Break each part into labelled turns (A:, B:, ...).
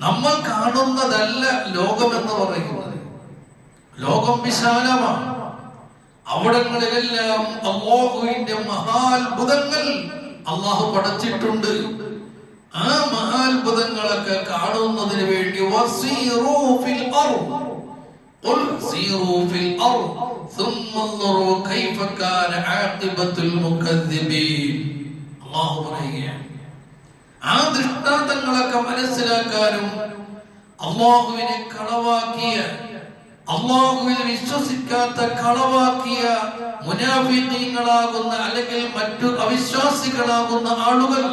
A: നമ്മൾ കാണുന്നതല്ല ലോകം എന്ന് പറയുന്നത്. ലോകം വിശാലമാണ്. അവിടങ്ങളിലെല്ലാം അള്ളാഹുവിന്റെ മഹാത്ഭുതങ്ങൾ അള്ളാഹു പടച്ചിട്ടുണ്ട്. ആ മഹാത്ഭുതങ്ങളൊക്കെ കാണുന്നതിന് വേണ്ടി അള്ളാഹു പറയുകയാണ്. ആ ദൃഷ്ടാന്തങ്ങളൊക്കെ മനസ്സിലാക്കാനും അള്ളാഹുവിനെ കളവാക്കിയ അള്ളാഹുവിൽ വിശ്വസിക്കാത്ത കളവാക്കിയ മുനാഫിങ്ങളാകുന്ന അല്ലെങ്കിൽ മറ്റു അവിശ്വാസികളാകുന്ന ആളുകൾ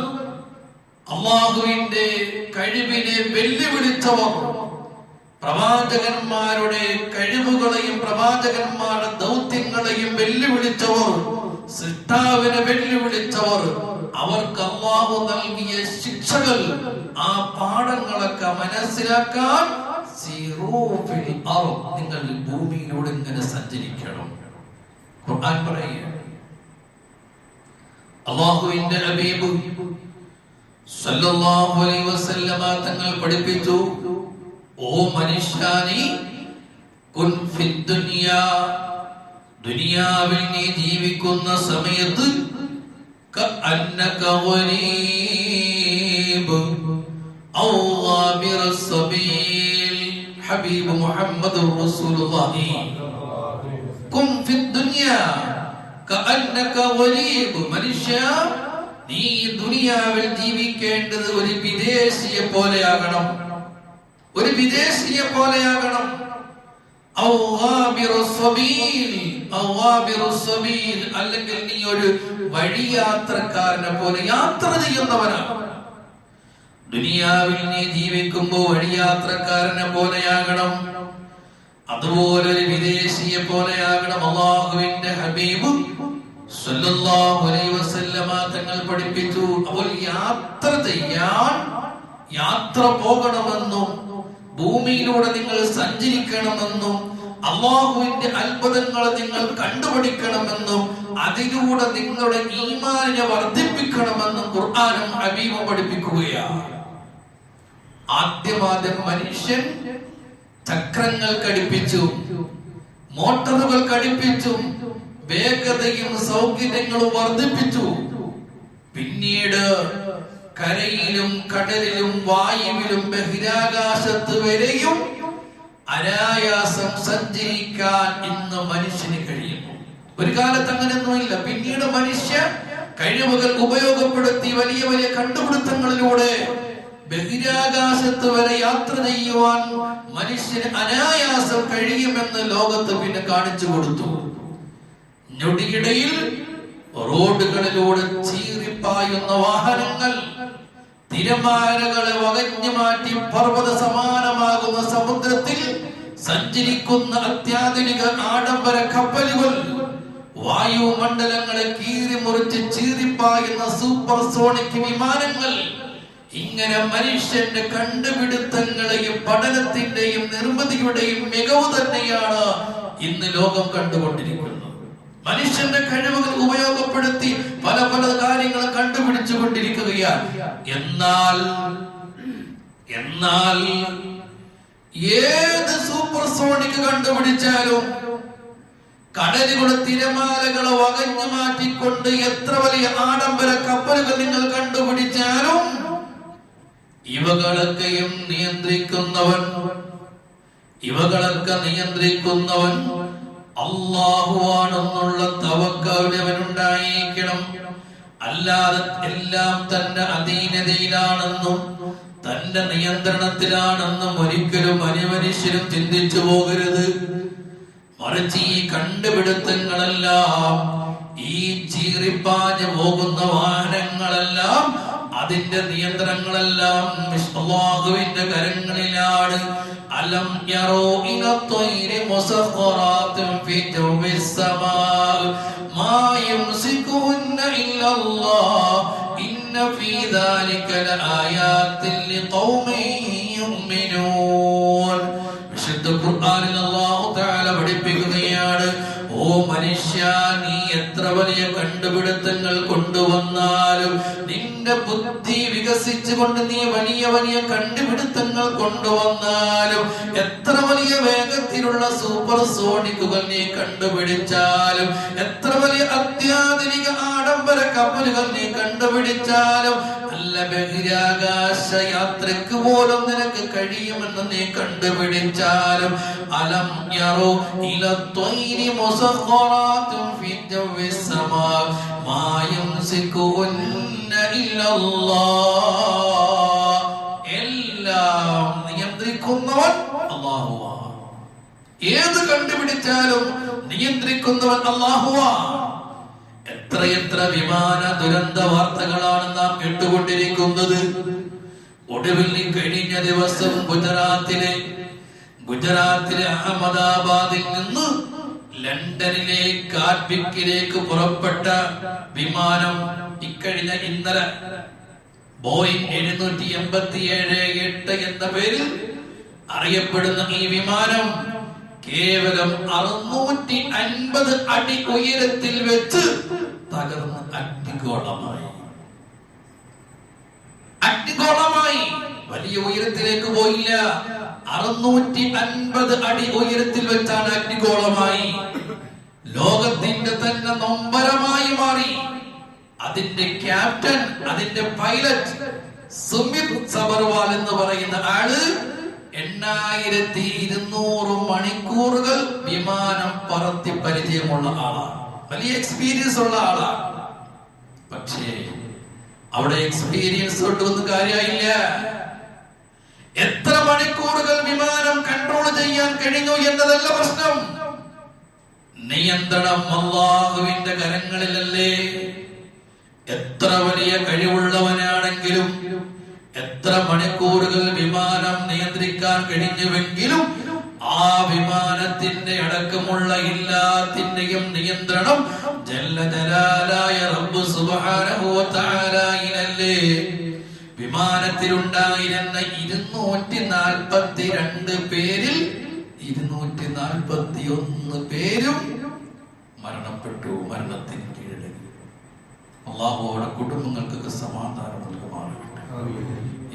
A: അള്ളാഹുവിന്റെ കഴിവിനെ വെല്ലുവിളിച്ചവർ. പ്രവാചകന്മാരുടെ കഴിവുകളെയും പ്രവാചകന്മാരുടെ ദൗത്യങ്ങളെയും വെല്ലുവിളിച്ചവർ. സൃഷ്ടാവിനെ വെല്ലുവിളിച്ചവർ അവർക്ക് അള്ളാഹു നൽകിയ ശിക്ഷകൾ ആ പാഠങ്ങളൊക്കെ മനസ്സിലാക്കാൻ. നിങ്ങൾ ഭൂമിയിലൂടെ ഇങ്ങനെ സഞ്ചരിക്കണം ഖുർആൻ പറയുകയാണ് അള്ളാഹുവിന്റെ ഹബീബ് സല്ലല്ലാഹു അലൈഹി വസല്ലമ തങ്ങൾ പഠിപ്പിച്ചു ഓ മനുഷ്യാനി കുൻ ഫിദ് ദുനിയാ ദുനിയാവിൽ നീ ജീവിക്കുന്ന സമയത്ത് ഹബീബ് റസൂലുള്ളാഹി. കും കഅന്നക മനുഷ്യ നീ ദുനിയാവിൽ ജീവിക്കേണ്ടത് ഒരു വിദേശിയെ പോലെയാകണം. ഒരു വിദേശിയെ പോലെയാകണം. അല്ലെങ്കിൽ നീ ഒരു വഴിയാത്രക്കാരനെ പോലെ യാത്ര ചെയ്യുന്നവനാണ്. ദുനിയാവിൽ നീ ജീവിക്കുമ്പോ വഴിയാത്രക്കാരനെ പോലെയാകണം. അതുപോലെ ഒരു വിദേശിയെ പോലെയാകണം അള്ളാഹുവിന്റെ ഹബീബും തങ്ങൾ പഠിപ്പിച്ചു. അപ്പോൾ യാത്ര ചെയ്യാൻ യാത്ര പോകണമെന്നും ഭൂമിയിലൂടെ നിങ്ങൾ സഞ്ചരിക്കണമെന്നും അള്ളാഹുവിന്റെ അത്ഭുതങ്ങൾ നിങ്ങൾ കണ്ടുപിടിക്കണമെന്നും അതിലൂടെ നിങ്ങളുടെ ഈമാനിനെ വർദ്ധിപ്പിക്കണമെന്നും ഖുർആാനും ഹബീബും പഠിപ്പിക്കുകയാണ്. ആദ്യമാദ്യം മനുഷ്യൻ ചക്രങ്ങൾ കടിപ്പിച്ചു മോട്ടോറുകൾ കടിപ്പിച്ചു വേഗതയും സൗകര്യങ്ങളും വർദ്ധിപ്പിച്ചു. പിന്നീട് കരയിലും കടലിലും വായുവിലും ബഹിരാകാശത്ത് വരെയും അനായാസം സഞ്ചരിക്കാൻ ഇന്ന് മനുഷ്യന് കഴിയുന്നു. ഒരു കാലത്ത് അങ്ങനെയൊന്നുമില്ല. പിന്നീട് മനുഷ്യ കഴിവുകൾ ഉപയോഗപ്പെടുത്തി വലിയ വലിയ കണ്ടുപിടുത്തങ്ങളിലൂടെ ബഹിരാകാശത്ത് വരെ യാത്ര ചെയ്യുവാൻ മനുഷ്യന് അനായാസം കഴിയുമെന്ന് ലോകത്ത് പിന്നെ കാണിച്ചു കൊടുത്തു. ഞൊടിയിടയിൽ റോഡുകളിലൂടെ ചീറിപ്പായുന്ന വാഹനങ്ങൾ തിരമാലകളെ വകഞ്ഞു മാറ്റി പർവത സമാനമാകുന്ന സമുദ്രത്തിൽ സഞ്ചരിക്കുന്ന അത്യാധുനിക ആഡംബര കപ്പലുകൾ വായുമണ്ഡലങ്ങളെ കീറി മുറിച്ച് ചീറിപ്പായുന്ന സൂപ്പർ സോണിക് വിമാനങ്ങൾ ഇങ്ങനെ മനുഷ്യന്റെ കണ്ടുപിടുത്തങ്ങളെയും പഠനത്തിന്റെയും നിർമ്മിതിയുടെയും മികവ് തന്നെയാണ് ഇന്ന് ലോകം കണ്ടുകൊണ്ടിരിക്കുന്നത്. മനുഷ്യന്റെ കഴിവുകൾ ഉപയോഗപ്പെടുത്തി പല പല കാര്യങ്ങൾ കണ്ടുപിടിച്ചു കൊണ്ടിരിക്കുകയാണ്. എന്നാൽ എന്നാൽ ഏത് സൂപ്പർ സോണിക് കണ്ടുപിടിച്ചാലും കടലുകളുടെ തിരമാലകളെ വകഞ്ഞു മാറ്റിക്കൊണ്ട് എത്ര വലിയ ആഡംബര കപ്പലുകൾ നിങ്ങൾ കണ്ടുപിടിച്ചാലും ഇവകളൊക്കെയും നിയന്ത്രിക്കുന്നവൻ ഇവകളൊക്കെ നിയന്ത്രിക്കുന്നവൻ അള്ളാഹുവാണെന്നുള്ള തവക്കവനവനുണ്ടായിരിക്കണം അല്ലാതെ എല്ലാം തന്റെ അധീനതയിലാണെന്നും തന്റെ നിയന്ത്രണത്തിലാണെന്നും ഒരിക്കലും അനുമനുഷ്യരും ചിന്തിച്ചു പോകരുത്. മറിച്ച് ഈ കണ്ടുപിടുത്തങ്ങളെല്ലാം ഈ ചീറിപ്പാഞ്ഞു പോകുന്ന വാഹനങ്ങളെല്ലാം അതിന്റെ നിയന്ത്രണങ്ങളെല്ലാം കരങ്ങളിലാണ്. അലം യറോ ഇല ത്വയ്രി മുസഖറാത്തും ഫി ജൗവിസ് സമാ മാ യംസികുന്ന ഇല്ലല്ലാഹ് ഇന്ന ഫീ ദാലിക ലആയാത്തിൻ ലിഖൗമിൻ യുഅ്മിനൂൻ വിശുദ്ധ ഖുർആനിൽ അല്ലാഹു തആല പഠിപ്പിക്കുകയാണ് ഓ മനുഷ്യ നീ എത്ര വലിയ കണ്ടുപിടുത്തങ്ങൾ കൊണ്ടുവന്നാലും നിന്റെ ബുദ്ധി വികസിച്ചുകൊണ്ട് നീ വലിയ വലിയ കണ്ടുപിടുത്തങ്ങൾ കൊണ്ടുവന്നാലും എത്ര വലിയ വേഗത്തിലുള്ള സൂപ്പർ സോണിക്കുകൾ നീ കണ്ടുപിടിച്ചാലും എത്ര വലിയ അത്യാധുനിക ആഡംബര കപ്പലുകൾ നീ കണ്ടുപിടിച്ചാലും നല്ല ബഹിരാകാശ യാത്രയ്ക്ക് പോലും നിനക്ക് കഴിയുമെന്ന് നീ കണ്ടുപിടിച്ചാലും. അലം യറോ ഇല ത്വയ്രി മുസഖറാത്തും ഫി ജവ്വി സമാ മാ യംസികുന്ന ഇല്ലല്ലാഹ്. എല്ലാം നിയന്ത്രിക്കുന്നവൻ അല്ലാഹുവാണ് ഏത് കണ്ടുപിടിച്ചാലും നിയന്ത്രിക്കുന്നവൻ അല്ലാഹുവാ. എത്രയെത്ര വിമാന ദുരന്ത വാർത്തകളാണ് നാം കേട്ടുകൊണ്ടിരിക്കുന്നത്? ഒടുവിൽ കഴിഞ്ഞ ദിവസം ഗുജറാത്തിലെ ഗുജറാത്തിലെ അഹമ്മദാബാദിൽ നിന്ന് ലണ്ടനിലെ കാർബിക്കിലേക്ക് പുറപ്പെട്ട വിമാനം ഇക്കഴിഞ്ഞ ഇന്നലെ ബോയിങ് എഴുന്നൂറ്റി എൺപത്തി ഏഴ് എട്ട് എന്ന പേരിൽ അറിയപ്പെടുന്ന ഈ വിമാനം കേവലം അറുന്നൂറ്റി അൻപത് അടി ഉയരത്തിൽ വെച്ച് തകർന്ന് അഗ്നിഗോളമായി അഗ്നിഗോളമായി വലിയ ഉയരത്തിലേക്ക് പോയില്ല. അറുന്നൂറ്റി അൻപത് അടി ഉയരത്തിൽ വെച്ചാണ് അഗ്നിഗോളമായി ലോകത്തിന്റെ തന്നെ നൊമ്പരമായി മാറി. അതിന്റെ ക്യാപ്റ്റൻ അതിന്റെ പൈലറ്റ് സുമിത് സബർവാൾ എന്ന് പറയുന്ന ആൾ എണ്ണായിരത്തി ഇരുന്നൂറ് മണിക്കൂറുകൾ വിമാനം പറത്തി പരിചയമുള്ള ആളാണ്. വലിയ എക്സ്പീരിയൻസ് ഉള്ള ആളാണ് പക്ഷേ അവിടെ എക്സ്പീരിയൻസ് കൊണ്ടൊന്നും കാര്യമായില്ല എത്ര മണിക്കൂറുകൾ വിമാനം കൺട്രോൾ ചെയ്യാൻ കഴിഞ്ഞു എന്നതല്ല പ്രശ്നം. നിയന്ത്രണം അള്ളാഹുവിന്റെ കരങ്ങളിലല്ലേ. എത്ര വലിയ കഴിവുള്ളവനാണെങ്കിലും എത്ര മണിക്കൂറുകൾ വിമാനം നിയന്ത്രിക്കാൻ കഴിഞ്ഞുവെങ്കിലും ആ വിമാനത്തിന്റെ അടക്കമുള്ള എല്ലാത്തിന്റെയും നിയന്ത്രണം ജല്ല ജലാലായ റബ്ബ് സുബ്ഹാനഹു വ തആലയിലല്ലേ വിമാനത്തിലുണ്ടായിരുന്ന ഇരുന്നൂറ്റി നാൽപ്പത്തി രണ്ട് പേരിൽ ഇരുന്നൂറ്റി നാൽപ്പത്തി ഒന്ന് പേരും മരണപ്പെട്ടു മരണത്തിന് കീഴടങ്ങി. അള്ളാഹുവോടെ കുടുംബങ്ങൾക്കൊക്കെ സമാധാനം നൽകുമാറാകട്ടെ.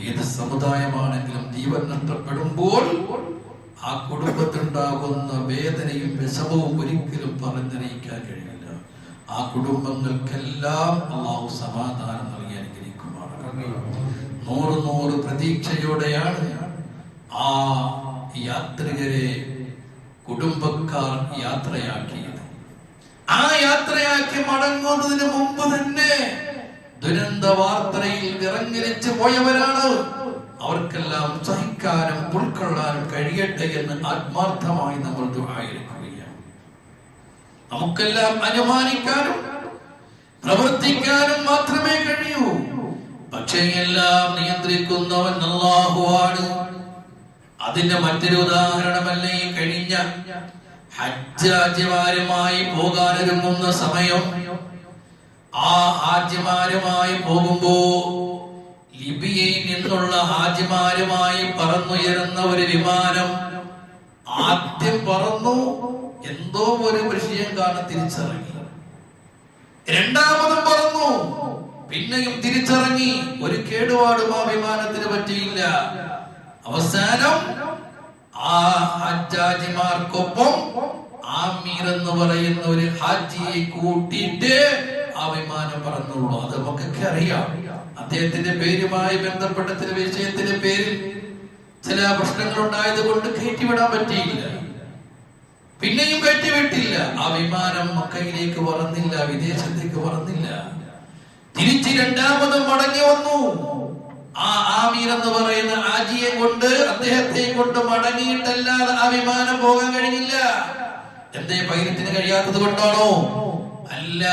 A: ഏത് സമുദായമാണെങ്കിലും ജീവൻ നഷ്ടപ്പെടുമ്പോൾ ആ കുടുംബത്തിനുണ്ടാകുന്ന വേദനയും വിഷമവും ഒരിക്കലും പറഞ്ഞറിയിക്കാൻ കഴിയില്ല. ആ കുടുംബങ്ങൾക്കെല്ലാം അള്ളാഹു സമാധാനം നൽകി അനുഗ്രഹിക്കുമാണ് നൂറ് നൂറ് പ്രതീക്ഷയോടെയാണ് ആ യാത്രികരെ കുടുംബക്കാർ യാത്രയാക്കിയത്. ആ യാത്രയാക്കി മടങ്ങുന്നതിന് മുമ്പ് തന്നെ ദുരന്ത വാർത്തയിൽ വിറങ്ങലിച്ച് പോയവരാണ് അവർക്കെല്ലാം സഹിക്കാനും ഉൾക്കൊള്ളാനും കഴിയട്ടെ എന്ന് ആത്മാർത്ഥമായി നമ്മൾ ദുആയിരിക്കുകയാണ്. നമുക്കെല്ലാം അനുമാനിക്കാനും പ്രവർത്തിക്കാനും മാത്രമേ കഴിയൂ. പക്ഷേ എല്ലാം നിയന്ത്രിക്കുന്നവൻ അല്ലാഹുവാണ് അതിന്റെ മറ്റൊരു ഉദാഹരണമല്ലേ കഴിഞ്ഞ ഹജ്ജ് ഹാജിമാരുമായി പോകാനൊരുങ്ങുന്ന സമയം? ആ ഹാജിമാരുമായി പോകുമ്പോ ലിബിയയിൽ നിന്നുള്ള ഹാജിമാരുമായി പറന്നുയരുന്ന ഒരു വിമാനം ആദ്യം പറന്നു എന്തോ ഒരു വിഷയം കാണാൻ തിരിച്ചറിഞ്ഞു രണ്ടാമതും പറന്നു. പിന്നെയും തിരിച്ചറങ്ങി. ഒരു കേടുപാടും ആ വിമാനത്തിന് പറ്റിയില്ല. അവസാനം ആ ഹജ്ജാജിമാർക്കൊപ്പം ആമീർ എന്ന് പറയുന്ന ഒരു ഹാജിയെ കൂട്ടിയിട്ട് ആ വിമാനം പറന്നുള്ളൂ. അത് നമുക്കൊക്കെ അറിയാം. അദ്ദേഹത്തിന്റെ പേരുമായി ബന്ധപ്പെട്ട ചില വിഷയത്തിന്റെ പേരിൽ ചില പ്രശ്നങ്ങൾ ഉണ്ടായത് കൊണ്ട് കയറ്റിവിടാൻ പറ്റിയില്ല. പിന്നെയും കയറ്റിവിട്ടില്ല. ആ വിമാനം മക്കയിലേക്ക് പറന്നില്ല വിദേശത്തേക്ക് പറന്നില്ല. തിരിച്ച് രണ്ടാമതും മടങ്ങി വന്നു. ആ ആമീർ എന്ന് പറയുന്ന ആജിയെ കൊണ്ട് അദ്ദേഹത്തെ കൊണ്ട് മടങ്ങിയിട്ടല്ലാതെ ആ വിമാനം പോകാൻ കഴിഞ്ഞില്ല. എന്തേ പൈലറ്റിന് കഴിയാത്തത് കൊണ്ടാണോ? അല്ല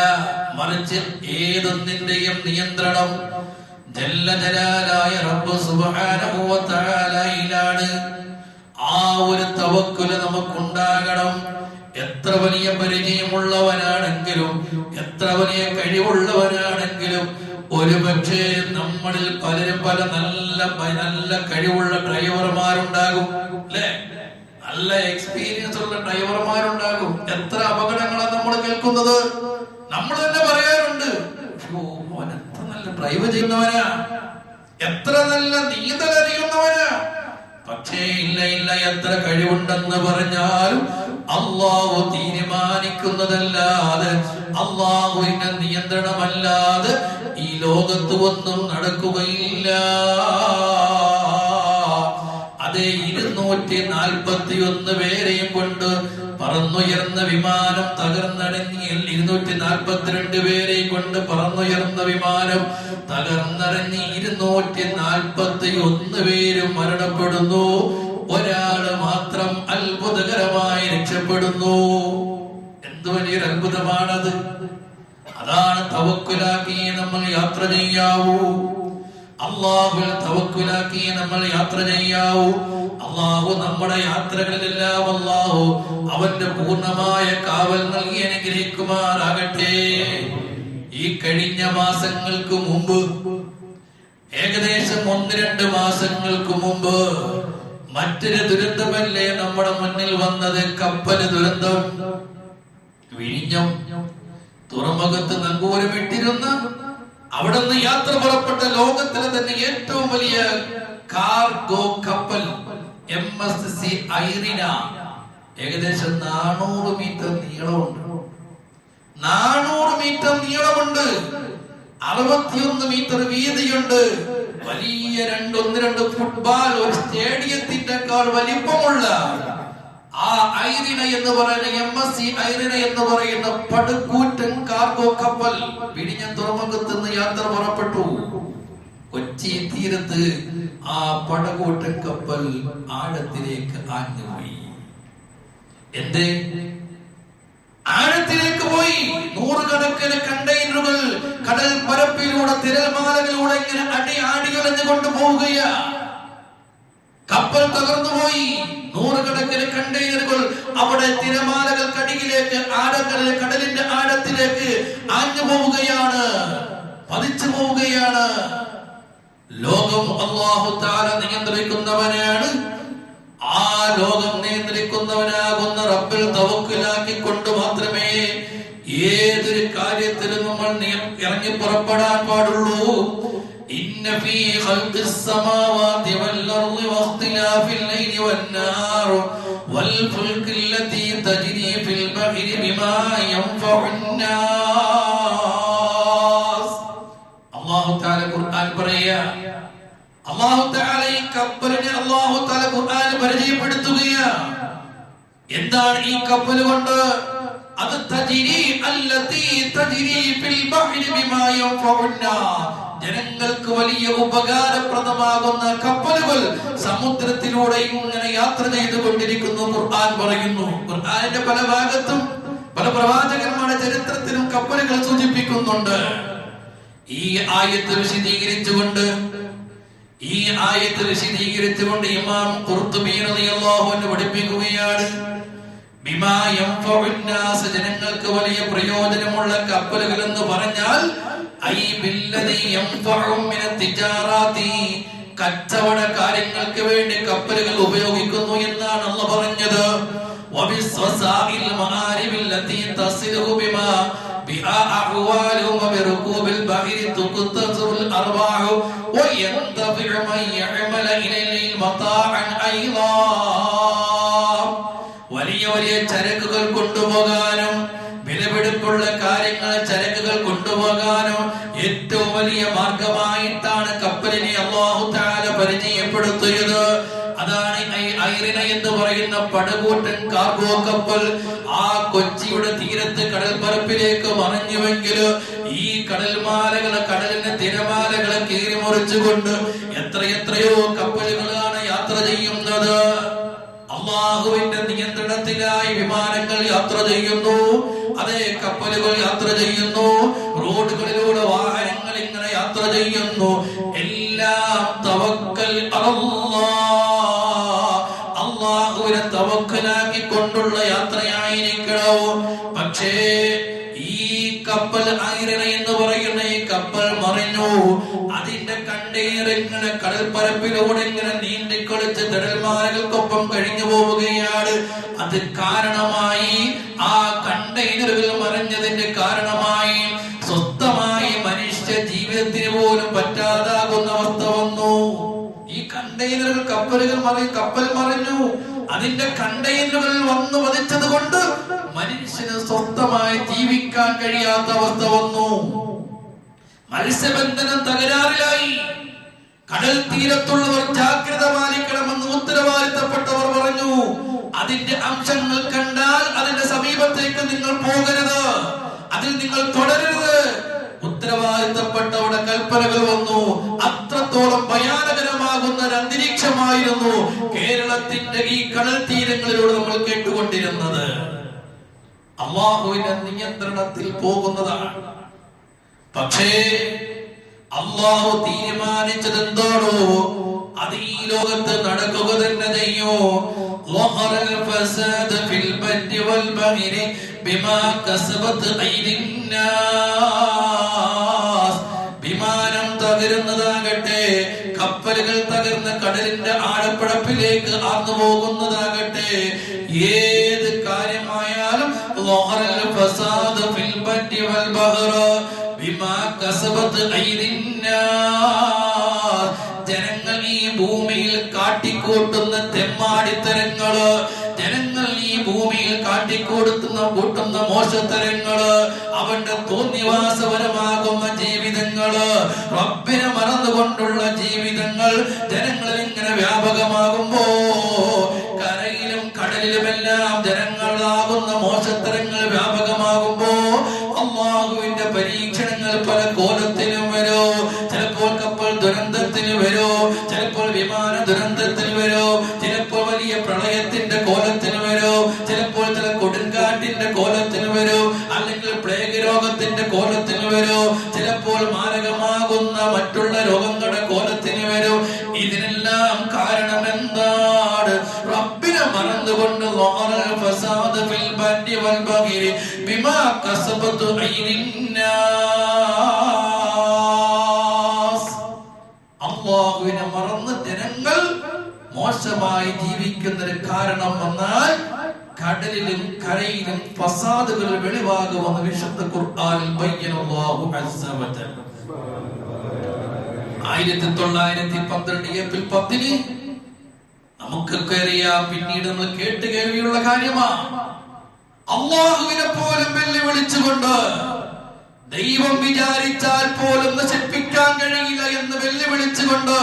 A: മറിച്ച് ഏതൊന്നിന്റെയും നിയന്ത്രണം ജല്ല ജലാലായ റബ്ബ് സുബ്ഹാനഹു വ തആലയിലാണ് ആ ഒരു തവക്കുൽ നമുക്കുണ്ടാകണം. എത്ര വലിയ പരിചയമുള്ളവനാണെങ്കിലും എത്ര വലിയ കഴിവുള്ളവനാണെങ്കിലും ഒരു പക്ഷേ നമ്മളിൽ പലരും പല നല്ല നല്ല കഴിവുള്ള ഡ്രൈവർമാരുണ്ടാകും അല്ലേ? നല്ല എക്സ്പീരിയൻസ് ഉള്ള ഡ്രൈവർമാരുണ്ടാകും. എത്ര അപകടങ്ങളാണ് നമ്മൾ കേൾക്കുന്നത്? നമ്മൾ തന്നെ പറയാറുണ്ട് ഡ്രൈവ് ചെയ്യുന്നവനാ എത്ര നല്ല നീന്തൽ അറിയുന്നവനാ പക്ഷേ ഇല്ല ഇല്ല എത്ര കഴിവുണ്ടെന്ന് പറഞ്ഞാലും അള്ളാഹു തീരുമാനിക്കുന്നതല്ലാതെ അള്ളാഹുവിന്റെ നിയന്ത്രണമല്ലാതെ ഈ ലോകത്ത് ഒന്നും നടക്കുകയില്ല. അതേ ഇരുന്നൂറ്റി നാൽപ്പത്തി ഒന്ന് പേരെയും കൊണ്ട് പറന്നുയർന്ന വിമാനം തകർന്നടങ്ങി. ഇരുന്നൂറ്റി നാൽപ്പത്തിരണ്ട് പേരെയും കൊണ്ട് പറന്നുയർന്ന വിമാനം തകർന്നടങ്ങി. ഇരുന്നൂറ്റി നാൽപ്പത്തി ഒന്ന് പേരും മരണപ്പെടുന്നു. ഒരാൾ മാത്രം അത്ഭുതകരമായി രക്ഷപ്പെടുന്നു. എന്ത് വലിയൊരു അത്ഭുതമാണത്. അതാണ് തവക്കുലാക്കി നമ്മൾ യാത്ര ചെയ്യാവൂ. അള്ളാഹുവിൽ തവക്കുലാക്കി നമ്മൾ യാത്ര ചെയ്യാവൂ. അള്ളാഹു നമ്മുടെ യാത്രകളിലെല്ലാം അള്ളാഹു അവന്റെ പൂർണമായ കാവൽ നൽകി അനുഗ്രഹിക്കുമാറാകട്ടെ. ഈ കഴിഞ്ഞ മാസങ്ങൾക്ക് മുമ്പ് ഏകദേശം ഒന്ന് രണ്ട് മാസങ്ങൾക്ക് മുമ്പ് മറ്റൊരു ദുരന്തമല്ലേ നമ്മുടെ മുന്നിൽ വന്നത്? കപ്പൽ ദുരന്തം. വിഴിഞ്ഞം തുറമുഖത്ത് നങ്കൂരമിട്ടിരുന്ന അവിടെ നിന്ന് യാത്ര പുറപ്പെട്ട ലോകത്തിലെ തന്നെ ഏറ്റവും വലിയ കാർഗോ കപ്പൽ എം എസ് സി ഐറിന. ഏകദേശം നാനൂറ് മീറ്റർ നീളമുണ്ട്. നാനൂറ് മീറ്റർ നീളമുണ്ട്. അറുപത്തിയൊന്ന് മീറ്റർ വീതിയുണ്ട്. വലിയ രണ്ട് ഒന്ന് രണ്ട് ഫുട്ബോൾ ഒരു സ്റ്റേഡിയത്തിന്റെക്കാൾ വലിപ്പമുള്ള ആ ഐറിന എന്ന് പറയുന്ന എം എസ് സി ഐറിന എന്ന് പറയുന്ന പടുകൂറ്റൻ കാർഗോ കപ്പൽ വിഴിഞ്ഞ തുറമുഖത്ത് നിന്ന് യാത്ര പുറപ്പെട്ടു. കൊച്ചി തീരത്ത് ആ പടകൂട്ടൻ കപ്പൽ ആഴത്തിലേക്ക് ആഞ്ഞുപോയി. എന്തേ? ആഴത്തിലേക്ക് പോയി. നൂറുകണക്കിന് കണ്ടെയ്നറുകൾ കടൽ പരപ്പിലൂടെ തിരമാലകളിലൂടെ ഇങ്ങനെ അടി ആടി കൊണ്ട് പോവുകയാ. കപ്പൽ തകർന്നുപോയി നൂറുകണക്കിന് കണ്ടെയ്നറുകൾ അവിടെ തിരമാലകൾക്കടിയിലേക്ക് ആഴക്കടൽ കടലിന്റെ ആഴത്തിലേക്ക് ആഞ്ഞു പോവുകയാണ്. പതിച്ചു പോവുകയാണ്. ലോകം അള്ളാഹു താര നിയന്ത്രിക്കുന്നവനാണ്. ആ ലോകം നിയന്ത്രിക്കുന്നവനാകുന്ന റബ്ബിൽ തവക്കിലാക്കിക്കൊണ്ട് മാത്രമേ ഏതൊരു കാര്യത്തിലും നമ്മൾ ഇറങ്ങി പുറപ്പെടാൻ പാടുള്ളൂ. ഇന്ന ഫീ ഖൽഖിസ് والأرض വൽ الليل വഖ്തിലാഫിൽ ലൈലി التي تجري വൽ البحر بما തജ്രി ഫിൽ الله ബിമാ قرآن بريا തആല ഈ കപ്പലിനെ അല്ലാഹു തആല ഖുർആൻ പരിചയപ്പെടുത്തുകയാ. എന്താണ് ഈ കപ്പൽ കൊണ്ട്? അത് തജിരി അല്ലതി തജിരി ഫിൽ ബഹ്രി ബിമാ യൻഫഉന്ന ജനങ്ങൾക്ക് വലിയ ഉപകാരപ്രദമാകുന്ന കപ്പലുകൾ സമുദ്രത്തിലൂടെയും ഇങ്ങനെ യാത്ര ചെയ്തുകൊണ്ടിരിക്കുന്നു ഖുർആൻ പറയുന്നു. ഖുർആാനിന്റെ പല ഭാഗത്തും പല പ്രവാചകന്മാരുടെ ചരിത്രത്തിലും കപ്പലുകൾ സൂചിപ്പിക്കുന്നുണ്ട്. ഈ ആയത്ത് വിശദീകരിച്ചുകൊണ്ട് ഈ ആയത്ത് വിശദീകരിച്ചുകൊണ്ട് ഇമാം അൻഹു പഠിപ്പിക്കുകയാണ് ജനങ്ങൾക്ക് വലിയ പ്രയോജനമുള്ള കപ്പലുകൾ എന്ന് പറഞ്ഞാൽ കച്ചവട കാര്യങ്ങൾക്ക് വേണ്ടി കപ്പലുകൾ ഉപയോഗിക്കുന്നു എന്നാണ് അല്ല പറഞ്ഞത് വലിയ വലിയ ചരക്കുകൾ കൊണ്ടുപോകാനും വിലപിടിപ്പുള്ള കാര്യങ്ങൾ ചരക്കുകൾ കൊണ്ടുപോകാനോ ഏറ്റവും വലിയ മാർഗമായിട്ടാണ് കപ്പലിനെ അള്ളാഹു താല പരിചയപ്പെടുത്തിയത്. അതാണ് ഐറിന എന്ന് പറയുന്ന പടകൂട്ടൻ കാർഗോ കപ്പൽ. ആ കൊച്ചിയുടെ തീരത്ത് കടൽപ്പരപ്പിലേക്ക് മറിഞ്ഞുവെങ്കിൽ ഈ കടൽമാലകളെ കടലിന്റെ തിരമാലകളെ കീറി മുറിച്ചുകൊണ്ട് എത്രയെത്രയോ എത്രയോ യാത്ര അള്ളാഹുവിന്റെ നിയന്ത്രണത്തിലായി വിമാനങ്ങൾ യാത്ര ചെയ്യുന്നു. അതേ കപ്പലുകൾ യാത്ര ചെയ്യുന്നു. റോഡുകളിലൂടെ വാഹനങ്ങൾ ഇങ്ങനെ യാത്ര ചെയ്യുന്നു. എല്ലാം തവക്കൽ. അള്ളാഹുവിനെ തവക്കലാക്കി കൊണ്ടുള്ള യാത്രയായിരിക്കണോ? പക്ഷേ ഈ കപ്പൽ ആയിരണ എന്ന് പറയുന്ന ഈ കപ്പൽ മറിഞ്ഞു. ഇങ്ങനെ കടൽപ്പരപ്പിലൂടെ ഇങ്ങനെ നീന്തിക്കളിച്ച് കടൽമാലകൾക്കൊപ്പം കഴിഞ്ഞു പോവുകയാണ്. അത് കാരണമായി ആ കണ്ടെയ്നറുകൾ മറിഞ്ഞതിന്റെ കാരണമായി സ്വസ്ഥമായി മനുഷ്യ ജീവിതത്തിന് പോലും പറ്റാതാകുന്ന അവസ്ഥ വന്നു. ഈ കണ്ടെയ്നറുകൾ കപ്പലുകൾ മറി കപ്പൽ മറിഞ്ഞു. അതിന്റെ കണ്ടെയ്നറുകൾ വന്നു വധിച്ചത് കൊണ്ട് മനുഷ്യന് സ്വസ്ഥമായി ജീവിക്കാൻ കഴിയാത്ത അവസ്ഥ വന്നു. മത്സ്യബന്ധനം തകരാറിലായി. കടൽ തീരത്തുള്ളവർ ജാഗ്രത പാലിക്കണമെന്ന് ഉത്തരവാദിത്തപ്പെട്ടവർ പറഞ്ഞു. അതിന്റെ അംശങ്ങൾ കണ്ടാൽ അതിന്റെ സമീപത്തേക്ക് നിങ്ങൾ പോകരുത്. അതിൽ നിങ്ങൾ തുടരരുത്. ഉത്തരവാദിത്തപ്പെട്ടവരുടെ കൽപ്പനകൾ വന്നു. അത്രത്തോളം ഭയാനകരമാകുന്ന ഒരു അന്തരീക്ഷമായിരുന്നു കേരളത്തിന്റെ ഈ കടൽ തീരങ്ങളിലൂടെ നമ്മൾ കേട്ടുകൊണ്ടിരുന്നത്. അള്ളാഹുവിന്റെ നിയന്ത്രണത്തിൽ പോകുന്നതാണ്. പക്ഷേ അള്ളാഹു തീരുമാനിച്ചത് എന്താണോ അത് ഈ ലോകത്ത് നടക്കുക തന്നെ ചെയ്യോ? വിമാനം തകരുന്നതാകട്ടെ കപ്പലുകൾ തകർന്ന് കടലിന്റെ ആഴപ്പടപ്പിലേക്ക് ആർന്നു പോകുന്നതാകട്ടെ ഏത് കാര്യമായാലും ഫസാദ് ഫിൽ ബഹ്റ ജനങ്ങൾ ഈ ഭൂമിയിൽ കാട്ടിക്കൂട്ടുന്ന തെമ്മാടിത്തരങ്ങൾ ജനങ്ങൾ ഈ ഭൂമിയിൽ കാട്ടിക്കൊടുത്തുന്ന കൂട്ടുന്ന മോശത്തരങ്ങൾ അവന്റെ തോന്നിവാസപരമാകുന്ന ജീവിതങ്ങൾ റബ്ബിനെ മറന്നുകൊണ്ടുള്ള ജീവിതങ്ങൾ ജനങ്ങളിൽ ഇങ്ങനെ വ്യാപകമാകുമ്പോ ദുരന്തത്തിന് വരോ. ചിലപ്പോൾ വിമാന ദുരന്തത്തിന് വരോ. ചിലപ്പോൾ വലിയ പ്രളയത്തിന്റെ കോലത്തിന് വരോ. ചിലപ്പോൾ ചില കൊടുങ്കാറ്റിന്റെ കോലത്തിന് വരോ. അല്ലെങ്കിൽ പ്ലേഗ് രോഗത്തിന്റെ കോലത്തിന് വരോ. ചിലപ്പോൾ മാരകമാകുന്ന മറ്റുള്ള രോഗങ്ങളുടെ കോലത്തിന് വരോ. ഇതിനെല്ലാം കാരണം എന്താണ് റബ്ബിനെ മറന്നുകൊണ്ട് ഫസാദ് ഫിൽ ബന്നി വൽ ബഗിരി ബിമാ കസബത്തു ഐനിന്നാ അള്ളാഹുവിനെ മറന്ന് ജനങ്ങൾ മോശമായി ജീവിക്കുന്നതിന് കാരണം വന്നാൽ കടലിലും കരയിലും ഫസാദുകൾ വെളിവാകുമെന്ന് വിശുദ്ധ ഖുർആനിൽ ബയ്യനല്ലാഹു അസ്സ വജൽ. ആയിരത്തി തൊള്ളായിരത്തി പന്ത്രണ്ട് ഏപ്രിൽ പത്തിന് നമുക്കൊക്കെ അറിയാം പിന്നീട് നമ്മൾ കേട്ട് കേൾവിയുള്ള കാര്യമാ. അള്ളാഹുവിനെ പോലും വെല്ലുവിളിച്ചുകൊണ്ട് ദൈവം വിചാരിച്ചാൽ പോലും നശിപ്പിക്കാൻ കഴിയില്ല എന്ന് വെല്ലുവിളിച്ചുകൊണ്ട്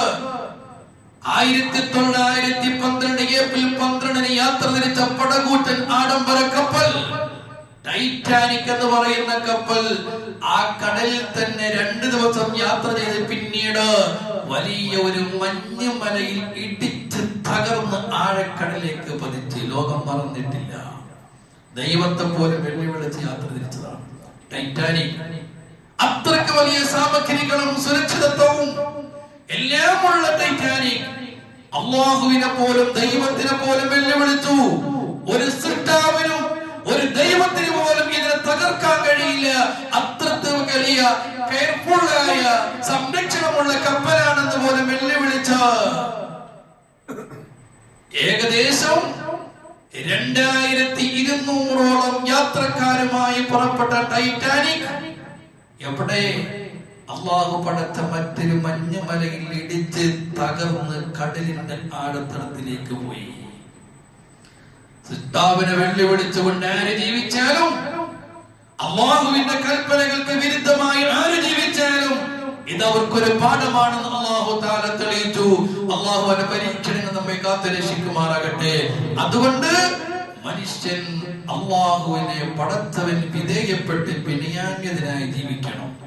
A: ആയിരത്തി തൊള്ളായിരത്തി പന്ത്രണ്ട് ഏപ്രിൽ പന്ത്രണ്ടിന് യാത്ര തിരിച്ച പടകൂറ്റൻ ആഡംബര കപ്പൽ ടൈറ്റാനിക് എന്ന് പറയുന്ന കപ്പൽ ആ കടലിൽ തന്നെ രണ്ടു ദിവസം യാത്ര ചെയ്ത് പിന്നീട് വലിയ ഒരു മഞ്ഞുമലയിൽ ഇടിച്ച് തകർന്ന് ആഴക്കടലിലേക്ക് പതിച്ച്. ലോകം മറന്നിട്ടില്ല. ദൈവത്തെ പോലും വെല്ലുവിളിച്ച് യാത്ര തിരിച്ചതാണ്. ടൈറ്റാനിക് അത്രയ്ക്ക് വലിയ സാമഗ്രികളും സുരക്ഷിതത്വവും എല്ലാമുള്ള ടൈറ്റാനിക് അള്ളാഹുവിനെ പോലും ദൈവത്തിനെ പോലും വെല്ലുവിളിച്ചു. ഒരു സൃഷ്ടാവിനും ഒരു ദൈവത്തിന് പോലും ഇതിനെ തകർക്കാൻ കഴിയില്ല. അത്രത്ത് വലിയ കെയർഫുള്ളായ സംരക്ഷണമുള്ള കപ്പലാണെന്ന് പോലും വെല്ലുവിളിച്ച ഏകദേശം രണ്ടായിരത്തി യാത്രക്കാരുമായി പുറപ്പെട്ട ടൈറ്റാനിക് എവിടെ? അള്ളാഹു പടച്ച മറ്റൊരു മഞ്ഞുമലയിൽ ഇടിച്ച് തകർന്ന് കടലിന്റെ ആഴത്തടത്തിലേക്ക് പോയി. സിട്ടാവിനെ വെല്ലുവിളിച്ചുകൊണ്ട് ആര് ജീവിച്ചാലും അള്ളാഹുവിന്റെ കൽപ്പനകൾക്ക് വിരുദ്ധമായി ആര് ജീവിച്ചാലും ഇതവർക്കൊരു പാഠമാണെന്ന് അള്ളാഹു താല തെളിയിച്ചു. അള്ളാഹു പരീക്ഷണങ്ങൾ നമ്മെ കാത്തു രക്ഷിക്കുമാറാകട്ടെ അതുകൊണ്ട് മനുഷ്യൻ അള്ളാഹുവിനെ പടത്തവൻ വിധേയപ്പെട്ട് പിണിയാന്യതിനായി ജീവിക്കണം.